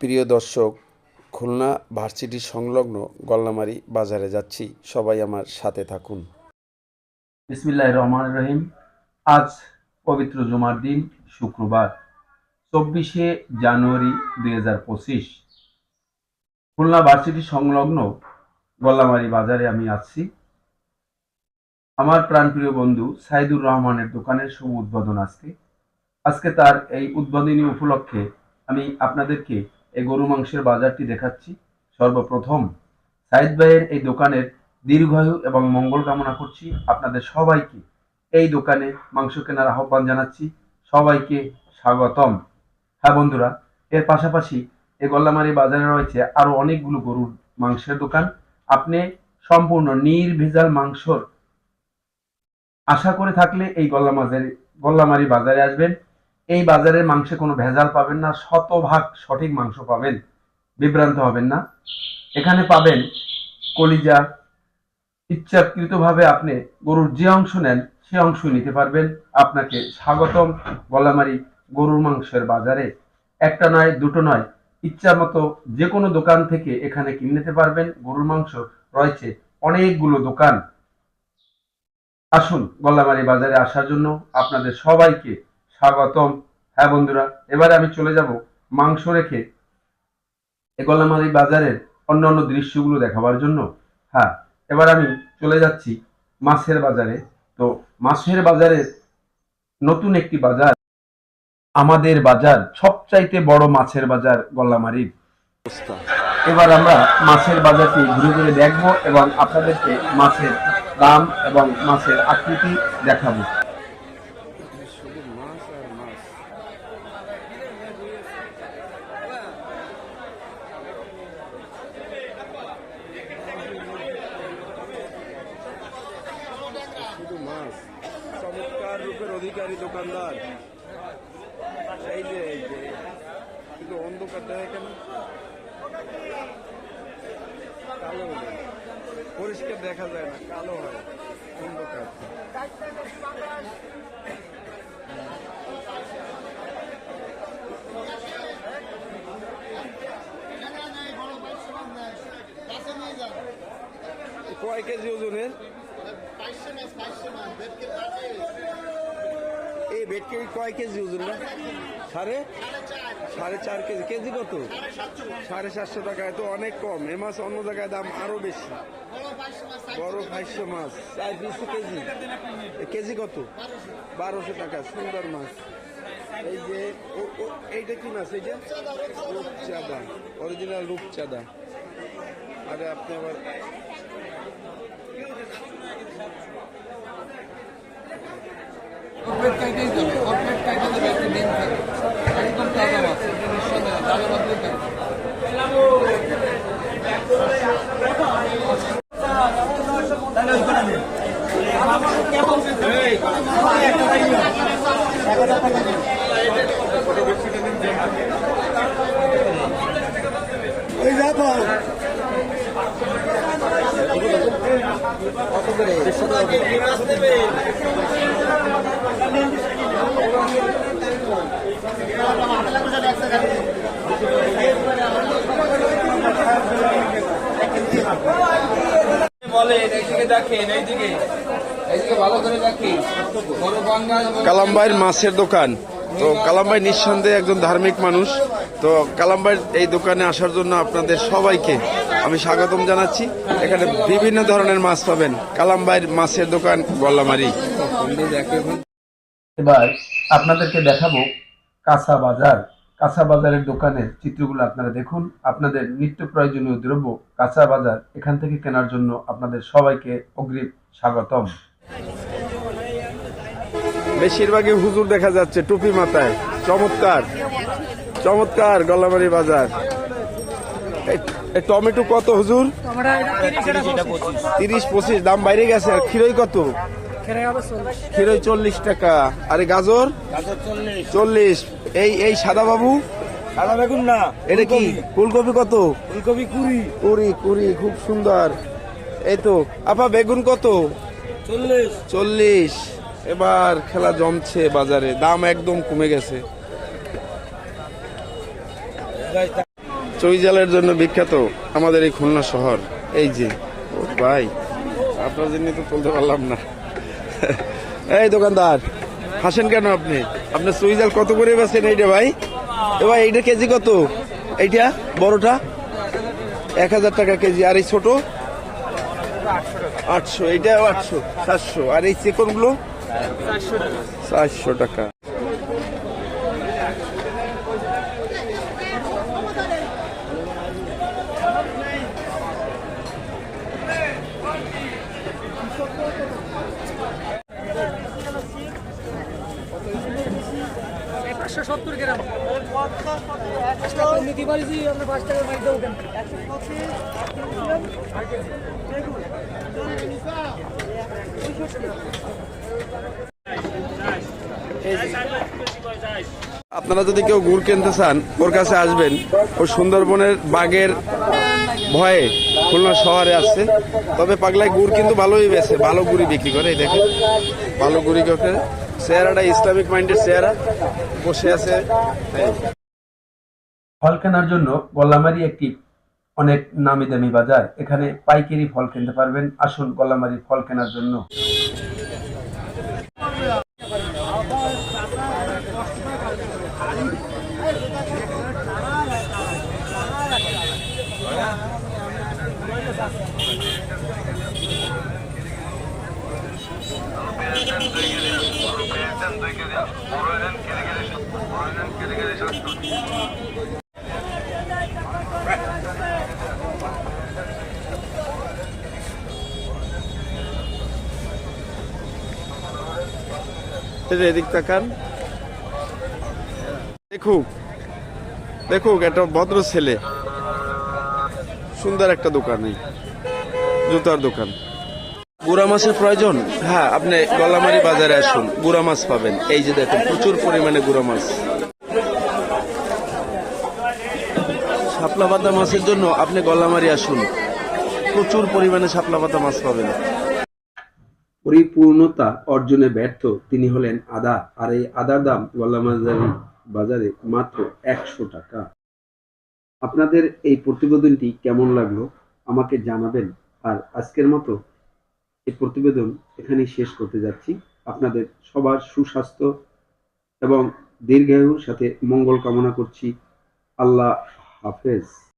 প্রিয় দর্শক, খুলনা ভার্সিটি সংলগ্ন গল্লামারি বাজারে যাচ্ছি। সবাই আমার সাথে থাকুন। বিসমিল্লাহ রহমান রহিম। আজ পবিত্র জুমার দিন, শুক্রবার, চব্বিশে জানুয়ারি দুই হাজার পঁচিশ। খুলনা ভার্সিটি সংলগ্ন গল্লামারি বাজারে আমি আছি। আমার প্রাণপ্রিয় বন্ধু সাইদুর রহমানের দোকানের শুভ উদ্বোধন আজকে। আজকে তার এই উদ্বোধনী উপলক্ষে আমি আপনাদেরকে এই গরু মাংসের বাজারটি দেখাচ্ছি। সর্বপ্রথম সাইদ ভাইয়ের এই দোকানের দীর্ঘায়ু এবং মঙ্গল কামনা করছি আপনাদের সবাইকে। এই দোকানে মাংস কেনার আহ্বান জানাচ্ছি। সবাইকে স্বাগতম। হ্যাঁ বন্ধুরা, এর পাশাপাশি এই গল্লামারি বাজারে রয়েছে আরও অনেকগুলো গরুর মাংসের দোকান। আপনি সম্পূর্ণ নির্ভেজাল মাংসর আশা করে থাকলে এই গল্লামাজারি গল্লামারি বাজারে আসবেন। এই বাজারের মাংসে কোনো ভেজাল পাবেন না, শতভাগ সঠিক মাংস পাবেন। বিভ্রান্ত হবেন না। এখানে পাবেন কলিজা। ইচ্ছাকৃতভাবে আপনি গরুর যে অংশ নেন, সে অংশ নিতে পারবেন। আপনাকে স্বাগতম গলামারি গরুর মাংসের বাজারে। একটা নয়, দুটো নয়, ইচ্ছা মতো যে কোনো দোকান থেকে এখানে কিনে নিতে পারবেন। গরুর মাংস রয়েছে অনেকগুলো দোকান। আসুন গল্লামারি বাজারে আসার জন্য আপনাদের সবাইকে স্বাগতম। হ্যাঁ বন্ধুরা, এবারে আমি চলে যাব মাংস রেখে এ গল্লামারি বাজারের অন্যান্য দৃশ্যগুলো দেখাবার জন্য। হ্যাঁ এবার আমি চলে যাচ্ছি মাছের বাজারে। তো মাছের বাজারের নতুন একটি বাজার, আমাদের বাজার, সবচাইতে বড় মাছের বাজার গল্লামারির এবার আমরা মাছের বাজারটি ঘুরে ঘুরে দেখব এবং আপনাদেরকে মাছের দাম এবং মাছের আকৃতি দেখাবো। মাছ শুধু মাছ। চমৎকার রূপের অধিকারী দোকানদার। এই যে এই যে। কিন্তু অন্ধকার দেখা কেন কালো পরিষ্কার দেখা যায় না, কালো হয়। অন্ধকার। কয় কেজি ওজনের। এই ভেটকি কয় কেজি ওজন না সাড়ে? সাড়ে চার কেজি। কেজি কত? সাড়ে সাতশো টাকায়। তো অনেক কম। এ মাছ অন্য জায়গায় দাম আরও বেশি। বড় পাঁচশো মাছ। চার দুশো কেজি? কেজি কত? বারোশো টাকা। সুন্দর মাছ। এই যে এইটা কি মাছ এইটা রূপচাঁদা। অরিজিনাল রূপচাঁদা। আরে আপনি আবার কর্পোরেট কাইটেই যাবে কর্পোরেট কাইটে যাবে একটা দিন থাকে একদম তাজা মাছ এটা নিঃসন্দেহে তাজা মাছ দিয়ে থাকে বলেন বাঙ্গাল কালামবাইয়ের মাছের দোকান। তো কালামবাই নিঃসন্দেহে একজন ধার্মিক মানুষ। তো কালামবাইয়ের এই দোকানে আসার জন্য আপনাদের সবাইকে আমি স্বাগতম জানাচ্ছি। এখানে বিভিন্ন ধরনের মাছ পাবেন। কালামবাইয়ের মাছের দোকান গল্লামারি। এবার আপনাদেরকে দেখাবো কাঁচা বাজার। কাঁচা বাজারের দোকানের চিত্রগুলো আপনারা দেখুন। আপনাদের নিত্য প্রয়োজনীয় দ্রব্য কাঁচা বাজার এখান থেকে কেনার জন্য আপনাদের সবাইকে অগ্রিম স্বাগতম। বেশিরভাগই হুজুর দেখা যাচ্ছে টুপি মাথায়। চমৎকার। চমৎকার গল্লামারি বাজার। টমেটো কত হুজুর? তিরিশ পঁচিশ। দাম বাইরে গেছে। আর খিরই কত? খিরই চল্লিশ। টাকা। আরে গাজর? চল্লিশ। এই এই সাদা বাবু? সাদা বেগুন না এটা কি? ফুলকপি। কত? ফুলকপি কুড়ি। কুড়ি কুড়ি খুব সুন্দর। এই তো আপা বেগুন কত? চল্লিশ। চল্লিশ। এবার খেলা জমছে বাজারে। দাম একদম কমে গেছে। চৈজালের জন্য বিখ্যাত আমাদের এই খুলনা শহর। এই যে ও ভাই আপনার জন্য তো চলতে পারলাম না। এই দোকানদার হাসেন কেন আপনি? আপনার চৈজাল কত করে বেছেন এইটা ভাই? এ ভাই এইটা কেজি কত? এইটা বড়টা? এক হাজার টাকা কেজি আর এই ছোট? আটশো এইটাও আটশো সাতশো। আর এই চেকনগুলো? চারশো টাকা। একশো সত্তর গ্রাম। আমরা পাঁচ আপনারা যদি কেউ গুড় কিনতে চান ওর কাছে আসবেন। ও সুন্দরবনের বাঘের ভয়ে খুলনা শহরে আসছে। তবে পাগলায় গুড় কিন্তু ভালোই বেছে, ভালো গুড়ি বিক্রি করে, এই দেখেন। ভালো গুড়ি করে চেহারাটা ইসলামিক মাইন্ডের চেহারা। বসে আছে। ফল কেনার জন্য গল্লামারি একটি অনেক নামি দামি বাজার। এখানে পাইকারি ফল কিনতে পারবেন। আসুন গল্লামারি ফল কেনার জন্য। এদিক তাকান। দেখুক দেখুক একটা ভদ্র ছেলে। সুন্দর একটা দোকান। জুতার দোকান। গুড়া মাছের প্রয়োজন? হ্যাঁ আপনি গলামারি বাজারে আসুন, গুড়া মাছ পাবেন। এই যে দেখুন, প্রচুর পরিমাণে গুড়া মাছ। শাপলা পাতা মাছের জন্য আপনি গলামারি আসুন। প্রচুর পরিমাণে শাপলা পাতা মাছ পাবেন। পরিপূর্ণতা অর্জনে ব্যর্থ তিনি হলেন আদা, আর এই আদার দাম গল্লামাজারি বাজারে মাত্র একশো টাকা। আপনাদের এই প্রতিবেদনটি কেমন লাগল আমাকে জানাবেন। আর আজকের মতো এই প্রতিবেদন এখানেই শেষ করতে যাচ্ছি। আপনাদের সবার সুস্বাস্থ্য এবং দীর্ঘায়ুর সাথে মঙ্গল কামনা করছি। আল্লাহ হাফেজ।